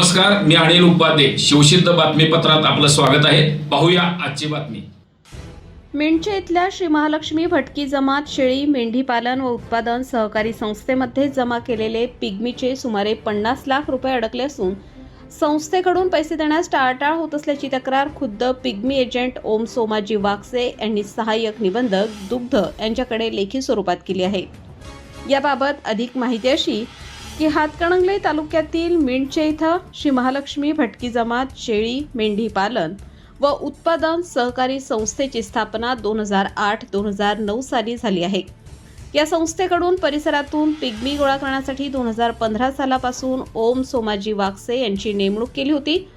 नमस्कार मी अनिल उपाध्ये. शिवसिद्ध बातमीपत्रात आपलं स्वागत आहे. पाहूया आजची बातमी. मेंढचे इथल्या श्री महालक्ष्मी भटकी जमात शेळी मेंढीपालन व उत्पादन सहकारी संस्थेमध्ये जमा केलेले पिग्मीचे सुमारे पन्नास लाख रुपये अडकले असून संस्थेकडून पैसे देण्यास टाळाटाळ होत असल्याची तक्रार खुद्द पिग्मी एजंट ओम सोमाजी वागसे यांनी सहाय्यक निबंधक दुग्ध यांच्याकडे लेखी स्वरूपात केली आहे. याबाबत अधिक माहिती अशी की हातकणंगले तालुक्यातील मिंडचे इथं श्री महालक्ष्मी भटकी जमात शेळी मेंढी पालन व उत्पादन सहकारी संस्थेची स्थापना दोन हजार आठ दोन हजार नऊ साली झाली आहे. या संस्थेकडून परिसरातून पिग्मी गोळा करण्यासाठी दोन हजार पंधरा सालापासून ओम सोमाजी वागसे यांची नेमणूक केली होती.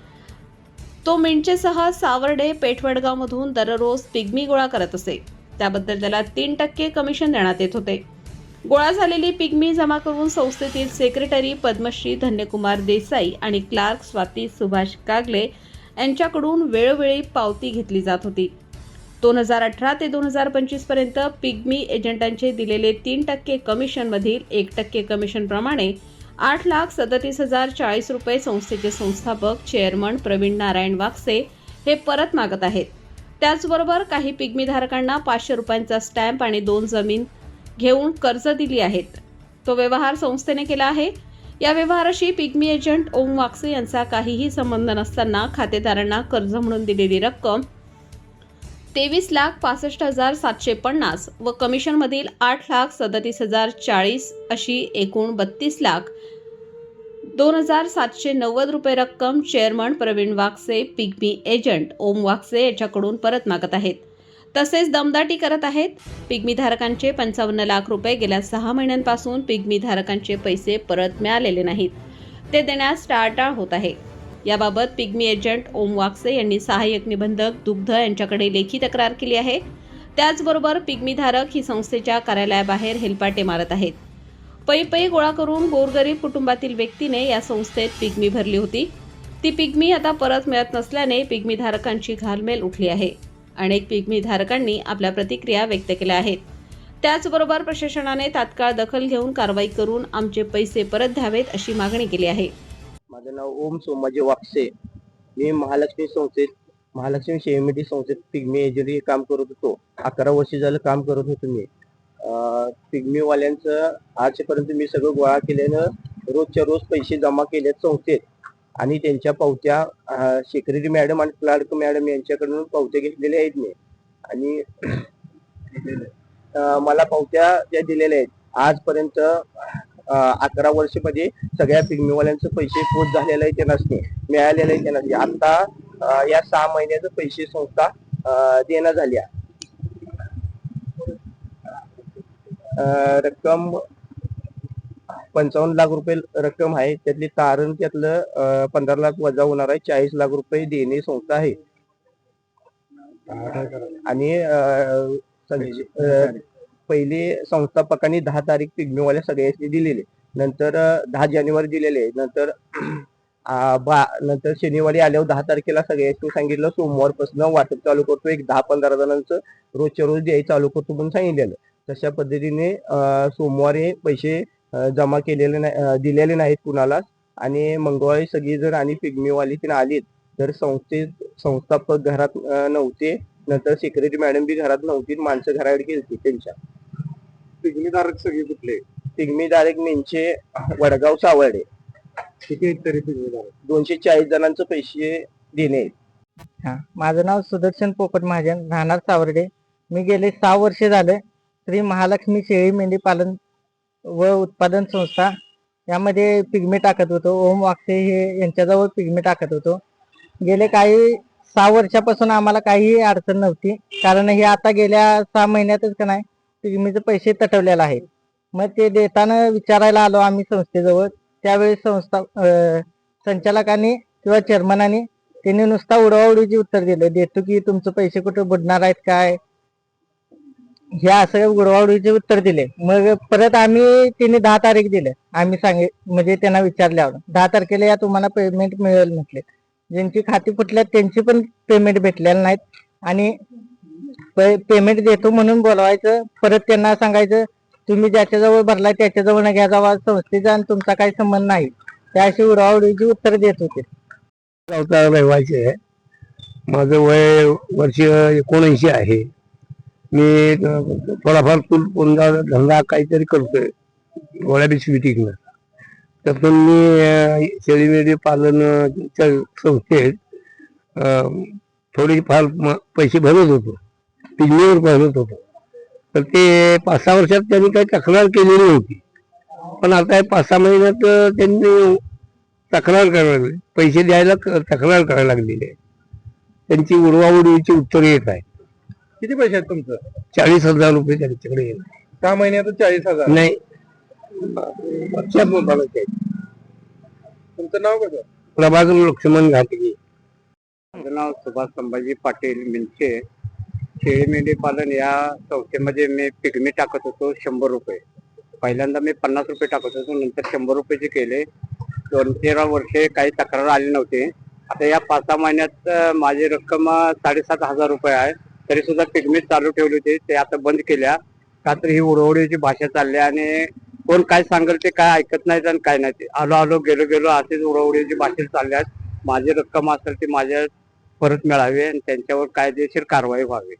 तो मिंचेसह सावर्डे पेठवडगावमधून दररोज पिग्मी गोळा करत असे. त्याबद्दल त्याला तीन टक्के कमिशन देण्यात येत होते. गोळा झालेली पिग्मी जमा करून संस्थेतील सेक्रेटरी पद्मश्री धन्यकुमार देसाई आणि क्लार्क स्वाती सुभाष कागले यांच्याकडून वेळोवेळी पावती घेतली जात होती. दोन हजार अठरा ते दोन हजार पंचवीसपर्यंत पिग्मी एजंटांचे दिलेले तीन टक्के कमिशनमधील एक टक्के कमिशनप्रमाणे आठ लाख सदतीस हजार चाळीस रुपये संस्थेचे संस्थापक चेअरमन प्रवीण नारायण वागसे हे परत मागत आहेत. त्याचबरोबर काही पिगमीधारकांना पाचशे रुपयांचा स्टॅम्प आणि दोन जमीन घेऊन कर्ज दिली आहेत. तो व्यवहार संस्थेने केला आहे. या व्यवहाराशी पिग्मी एजंट ओम वाक्से यांचा काहीही संबंध नसताना खातेदारांना कर्ज म्हणून दिलेली रक्कम तेवीस लाख पासष्ट हजार सातशे पन्नास व कमिशनमधील आठ लाख सदतीस हजार चाळीस अशी एकूण बत्तीस लाख दोन हजार सातशे नव्वद रुपये रक्कम chairman Pravin Wakse pigmy agent Om Wakse याच्याकडून परत मागत आहेत. तसेच दमदाटी करत आहेत. पिग्मी धारकांचे पंचावन्न लाख रुपये गेल्या सहा महिन्यांपासून पिग्मी धारकांचे पैसे परत मिळालेले नाहीत. ते देण्यास टाळाटाळ होत आहे. याबाबत पिग्मी एजंट ओम वाक्से यांनी सहाय्यक निबंधक दुग्ध यांच्याकडे लेखी तक्रार केली आहे. त्याचबरोबर पिग्मी धारक ही संस्थेच्या कार्यालयाबाहेर हेलपाटे मारत आहेत. पै पै गोळा करून गोरगरीब कुटुंबातील व्यक्तीने या संस्थेत पिग्मी भरली होती. ती पिग्मी आता परत मिळत नसल्याने पिग्मी धारकांची घालमेल उठली आहे. अनेक पिग्मी धारकांनी आपल्या प्रतिक्रिया व्यक्त केल्या आहेत. त्याचबरोबर प्रशासनाने तात्काळ दखल घेऊन कारवाई करून आमचे पैसे परत द्यावेत अशी मागणी केली आहे. माझं नाव ओम सोमाजी वाक्से मी महालक्ष्मी संस्थेत महालक्ष्मी शेमिटी संस्थेत पिग्मी एजरी काम करत होतो. अकरा वर्ष झालं काम करत होतो मी. पिग्मीवाल्यांचं आजपर्यंत मी सगळं गोळा केल्यानं रोजच्या रोज पैसे जमा केलेत संस्थेत. आणि त्यांच्या पावत्या सेक्रेटरी मॅडम आणि क्लार्क मॅडम यांच्याकडून पावत्या घेतलेल्या आहेत मी. आणि मला पावत्या त्या दिलेल्या आहेत आजपर्यंत अकरा वर्षमध्ये सगळ्या पिग्मीवाल्यांचे पैसे पोच झालेले आहे नाही मिळालेलं आहे ते नसते. आता या सहा महिन्याचं पैसे संस्था देणं झाल्या. रक्कम पंचावन्न लाख रुपये रक्कम आहे. त्यातली तारण त्यातलं पंधरा लाख वजा होणार आहे. चाळीस लाख रुपये देणे संस्था आहे. आणि पहिले संस्थापकांनी दहा तारीख पिग्मीवाल्या सगळ्यांनी दिलेले. नंतर दहा जानेवारी दिलेले. नंतर बा नंतर शनिवारी आल्यावर दहा तारखेला सगळ्यांनी सांगितलं. सोमवारपासून वाटप चालू करतो. एक दहा पंधरा जणांचं रोजच्या रोज द्यायला चालू करतो म्हणून सांगितलेलं. तशा पद्धतीने सोमवारी पैसे जमा केलेले नाही दिलेले नाहीत कुणालाच आणि मंगळवारी सगळी जण आणि पिग्मीवाली तिने आलीत. तर संस्थेत संस्थापक घरात नव्हते. नंतर सेक्रेटरी मॅडम बी घरात नव्हती माणसं घराकडे गेलती त्यांच्या. पिग्मीधारक सगळे कुठले? पिग्मी डायरेक्ट मेनचे वडगाव सावर्डे किती आहेत तरी पिग्मीधारक? दोनशे चाळीस जणांचे पैसे देणे. आहेत. हा माझं नाव सुदर्शन पोपट महाजन राहणार सावर्डे. मी गेले सहा वर्षे झाले श्री महालक्ष्मी शेळी मेंढी पालन व उत्पादन संस्था यामध्ये पिगमे टाकत होतो. ओम वागसे हे यांच्याजवळ पिगमे टाकत होतो. गेले काही सहा वर्षापासून आम्हाला काहीही अडचण नव्हती. कारण हे आता गेल्या सहा महिन्यातच का नाही पिगमीचे पैसे तटवलेलं आहे मग ते देताना विचारायला आलो आम्ही संस्थेजवळ. त्यावेळी संस्था संचालकांनी किंवा चेअरमनाने त्यांनी नुसता उडवाउडीची उत्तर दिलं. देतो की तुमचे पैसे कुठे बुडणार आहेत काय? ह्या असं उडवाउडीचे उत्तर दिले. मग परत आम्ही तिने दहा तारीख दिले. आम्ही सांगे म्हणजे त्यांना विचारल्यावर दहा तारखेला या तुम्हाला पेमेंट मिळेल म्हटले. ज्यांची खाती फुटल्यात त्यांची पण पेमेंट भेटलेलं नाहीत. आणि पेमेंट देतो म्हणून बोलवायचं. परत त्यांना सांगायचं तुम्ही ज्याच्याजवळ भरलाय त्याच्याजवळ घ्या जावा. संस्थेचा आणि तुमचा काही संबंध नाही. त्या अशी उडावडीची उत्तर देत होते. माझं वय वर्ष एकोणऐंशी आहे. मी थोडाफार चूल कोणता धंदा काहीतरी करतोय गोळ्या बिस्किटीकनं त्यातून मी शेळी शेळीमेंढी पालन संस्थेत थोडीफार म- पैसे भरत होतो. पिगमीवर भरत होतो. तर ते पाच सहा वर्षात त्यांनी काही तक्रार केलेली होती पण आता पाच सहा महिन्यात त्यांनी तक्रार करायला लागली. पैसे द्यायला क- तक्रार करायला लागलेली आहे. त्यांची उडवाउडवीची उत्तर येत आहे किती पैसे आहेत तुमचं? चाळीस हजार रुपये त्यांच्याकडे येत सहा महिन्यात चाळीस हजार? नाही. तुमचं नाव कसं प्रभाकर लक्ष्मण घाटगे. माझं नाव सुभाष संभाजी पाटील मिंचे. शेळी मेंढी पालन या संस्थेमध्ये मी पिगमी टाकत होतो शंभर रुपये. पहिल्यांदा मी पन्नास रुपये टाकत होतो नंतर शंभर रुपयाचे केले. दोन तेरा वर्षे काही तक्रार आली नव्हती. आता या पाच सहा महिन्यात माझी रक्कम साडेसात हजार रुपये आहे. तरी सुद्धा पिगमी चालू ठेवली होती. ते आता बंद केल्या. का तर ही उडवडीची भाषा चालली आणि कोण काय सांगेल ते काय ऐकत नाहीत आणि काय नाही. ते आलो आलो गेलो गेलो असेच उडवडीची भाषा चालल्या माझी रक्कम असेल ती माझ्या परत मिळावी आणि त्यांच्यावर कायदेशीर कारवाई व्हावी.